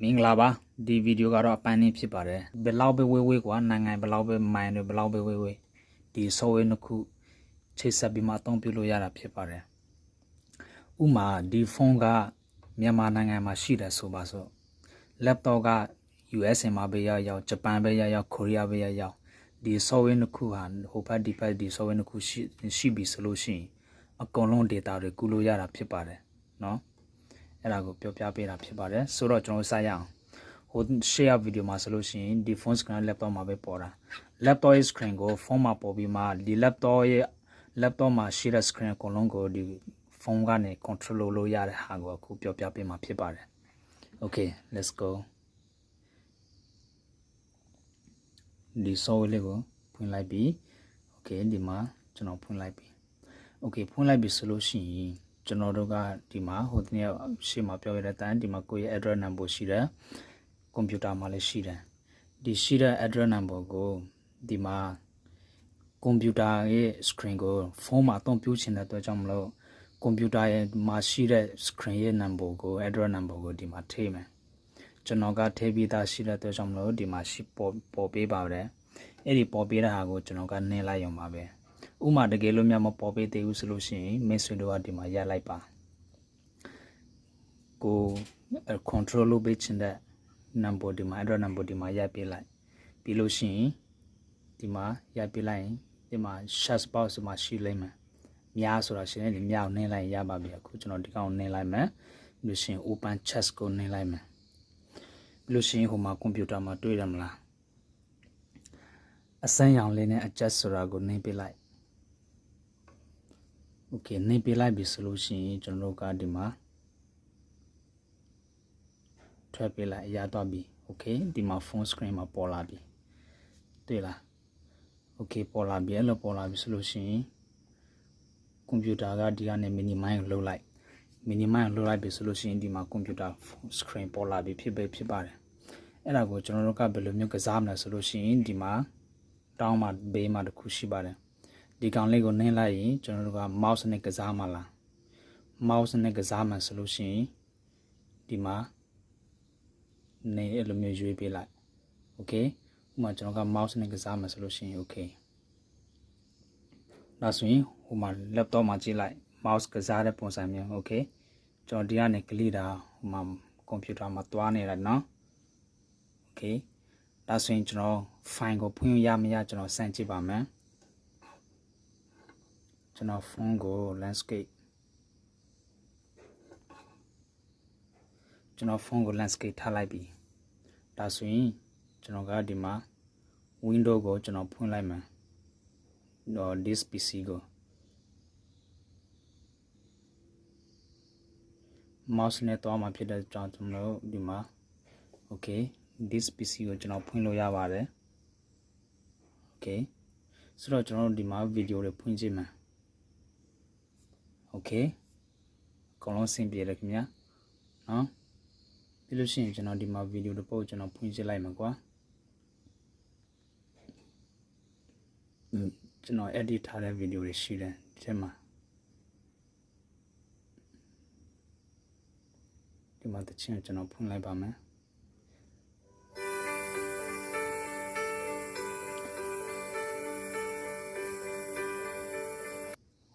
မင်္ဂလာပါဒီဗီဒီယိုကတော့အပန်းနည်းဖြစ်ပါတယ်ဘယ်လောက်ပဲဝေးဝေးကွာနိုင်ငံဘယ်လောက်ပဲမိုင်တွေဘယ်လောက်ပဲဝေးဝေးဒီ software နှစ်ခုချိတ်ဆက်ပြီးမှအသုံးပြုလို့ရတာဖြစ်ပါတယ်ဥမာဒီဖုန်းကမြန်မာနိုင်ငံမှာရှိတယ်ဆိုပါစို့ laptop က USA မှာပဲရောက်ရောက်ဂျပန်ပဲရောက်ရောက်ကိုရီးယားပဲရောက်ရောက်ဒီ software နှစ်ခုဟာဟိုဘက်ဒီဘက်ဒီ software နှစ်ခုရှိရှိပြီဆိုလို့ရှိရင်အကုန်လုံး data တွေကူးလို့ရတာဖြစ်ပါတယ်เนาะ အဲ့ဒါကိုပြောပြပေးတာဖြစ်ပါတယ်ဆိုတော့ကျွန်တော်တို့စရအောင်ဟို share video မှာဆိုလို့ရှိရင်ဒီ phone screen laptop မှာပဲပေါ်တာ laptop ရဲ့ screen ကို phone မှာပေါ်ပြီးမှဒီ laptop ရဲ့ laptop မှာရှိတဲ့ screen အကုန်လုံးကိုဒီ phone ကနေ control လုပ်လို့ရတဲ့ဟာကိုအခုပြောပြပေးမှာဖြစ်ပါတယ် okay let's go ဒီ software လေးကိုဖွင့်လိုက်ပြီ okay ဒီမှာကျွန်တော်ဖွင့်လိုက်ပြီ okay ဖွင့်လိုက်ပြီဆိုလို့ရှိရင် ကျွန်တော်တို့ကဒီမှာဟိုတနေ့ရှေ့မှာပြောရတဲ့တန်ဒီမှာကိုယ့်ရဲ့ address number ရှိတယ်ကွန်ပျူတာမှာလည်းရှိတယ်ဒီရှိတဲ့ address number ကိုဒီမှာကွန်ပျူတာရဲ့ screen ကိုဖုန်းမှာအသုံးပြုချင်တဲ့အတွက်ကြောင့်မလို့ကွန်ပျူတာရဲ့မှာရှိတဲ့ screen ရဲ့ number ကို address number ကိုဒီမှာထည့်မယ်ကျွန်တော်ကထည့်ပြီးသားရှိတဲ့အတွက်ကြောင့်မလို့ဒီမှာရှိပေါ်ပေါ်ပေးပါတယ်အဲ့ဒီပေါ်ပေးတဲ့ဟာကိုကျွန်တော်ကနှင်းလိုက်ရုံပါပဲ ဥမာတကယ်လို့များမပေါ်ပေးသေးဘူးဆိုလို့ရှိရင်မင်းဆွေတို့ကဒီမှာရလိုက်ပါကို control လုပ်ပေးချင်တဲ့ number ဒီမှာ address number ဒီမှာရိုက်ပေးလိုက်ပြီးလို့ရှိရင်ဒီမှာရိုက်ပေးလိုက်ရင်ဒီမှာ search box မှာရှိလိမ့်မယ်များဆိုတာရှိရင်ဒီမြောက်နှင်းလိုက်ရပါပြီအခုကျွန်တော်ဒီကောင်နှင်းလိုက်မယ်ပြီးလို့ရှိရင် open chat ကိုနှင်းလိုက်မယ်ပြီးလို့ရှိရင်ဟိုမှာကွန်ပျူတာမှာတွေ့ရမလားအစမ်းရောင်လေးနဲ့ adjust ဆိုတာကိုနှင်းပေးလိုက် โอเคနှိပ်ပေးလိုက်ပြီဆိုလို့ရှိရင်ကျွန်တော်တို့ကဒီမှာထွက်ပေးလိုက်ရတော့ပြီโอเคဒီမှာ phone screen မှာပေါ်လာပြီတွေ့လားโอเคပေါ်လာပြီအဲ့လိုပေါ်လာပြီဆိုလို့ရှိရင်ကွန်ပျူတာကဒီကနေ minimize လုပ်လိုက် minimize လုပ်လိုက်ပြီဆိုလို့ရှိရင်ဒီမှာကွန်ပျူတာ screen ပေါ်လာပြီဖြစ်ပဲဖြစ်ပါတယ်အဲ့ဒါကိုကျွန်တော်တို့ကဘယ်လိုမျိုးကစားမလဲဆိုလို့ရှိရင်ဒီမှာတောင်းမှာဘေးမှာတစ်ခုရှိပါတယ် ဒီကောင်လေးကိုနှင်းလိုက်ရင်ကျွန်တော်တို့က mouse နဲ့ကစားမှာလား mouse နဲ့ကစားမှာဆိုလို့ရှိရင်ဒီမှာနေအဲ့လိုမျိုးရွေးပေးလိုက် okay ဥပမာကျွန်တော်က mouse နဲ့ကစားမှာဆိုလို့ရှိရင် okay ဒါဆိုရင်ဟိုမှာ laptop မှာကြည့်လိုက် mouse ကစားတဲ့ပုံစံမျိုး okay ကျွန်တော်ဒီကနေကလစ်တာဟိုမှာကွန်ပျူတာမှာတွားနေတာเนาะ okay ဒါဆိုရင်ကျွန်တော် file ကိုဖွင့်ရမရကျွန်တော်စမ်းကြည့်ပါမယ် ကျွန်တော်ဖုန်းကို landscape ကျွန်တော်ဖုန်းကို landscape ထားလိုက်ပြီဒါဆိုရင်ကျွန်တော်ကဒီမှာ window ကိုကျွန်တော်ဖွင့်လိုက်မယ်တော့ this pc ကို mouse နဲ့တွားမှာဖြစ်တဲ့ကြောင့်ကျွန်တော်ဒီမှာ okay this pc ကိုကျွန်တော်ဖွင့်လို့ရပါတယ် okay ဆိုတော့ကျွန်တော်တို့ဒီမှာ video တွေဖွင့်ကြည့်မယ် OK အကုန်လုံးအဆင်ပြေတယ်ခင်ဗျာနော်ပြီးလို့ရှိရင်ကျွန်တော်ဒီမှာဗီဒီယိုတစ်ပုဒ်ကျွန်တော်ဖွင့်ပြလိုက်မှာကွာကျွန်တော် edit ထားတဲ့ဗီဒီယိုတွေရှိတယ်ဒီထဲမှာဒီမှာတချင်ကိုကျွန်တော်ဖွင့်လိုက်ပါမယ်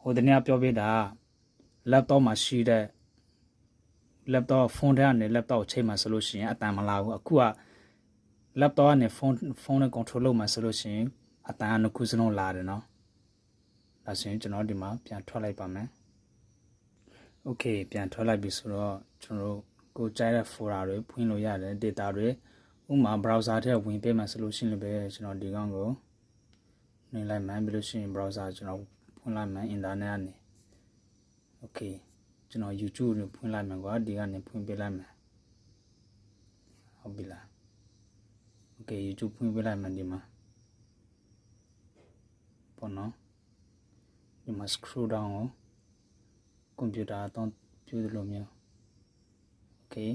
ဟိုတနေ့ပြောပြတာ laptop မှာရှိတဲ့ laptop ဖုန်းထဲကနေ laptop ကိုချိန်မှဆိုလို့ရှိရင်အတန်မလာဘူးအခုက laptop ကနေဖုန်းဖုန်းနဲ့ control လုပ်မှဆိုလို့ရှိရင်အတန်ကခုစလုံးလာတယ်နော်ဒါဆိုရင်ကျွန်တော်ဒီမှာပြန်ထွက်လိုက်ပါမယ် okay ပြန်ထွက်လိုက်ပြီဆိုတော့ကျွန်တော်တို့ကိုကြိုက်တဲ့ folder တွေဖွင့်လို့ရတယ် data တွေဥပမာ browser ထဲဝင်ပေးမှဆိုလို့ရှိရင်လည်းပဲကျွန်တော်ဒီကောင်ကိုနှိမ့်လိုက်မှပြီးလို့ရှိရင် browser ကျွန်တော်ဖွင့်လိုက်မှ internet ကနေ okay ကျွန်တော် YouTube ကိုဖွင့်လိုက်မှာကွာဒီကနေဖွင့်ပေးလိုက်မှာဟုတ်ပြီလား okay YouTube ဖွင့်ပေးလိုက်မှာဒီမှာပေါ့နော်ဒီမှာ scroll down ကိုကွန်ပျူတာအသုံးပြုသလိုမျိုး okay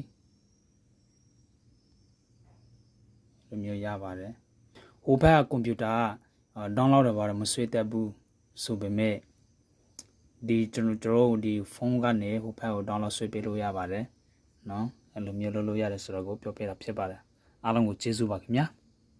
လိုမျိုးရပါတယ်ဟိုဘက်ကကွန်ပျူတာက download တော့ဘာလို့မဆွေးတက်ဘူးဆိုပေမဲ့ ဒီကျွန်တော်တို့ဒီဖုန်းကနေဟိုဖက်ကို download ဆွဲပေးလို့ရပါတယ်เนาะ အဲ့လိုမျိုးလုပ်လို့ရတယ်ဆိုတော့ကိုပြောပြတာဖြစ်ပါတယ်အားလုံးကိုကျေးဇူးပါခင်ဗျာ။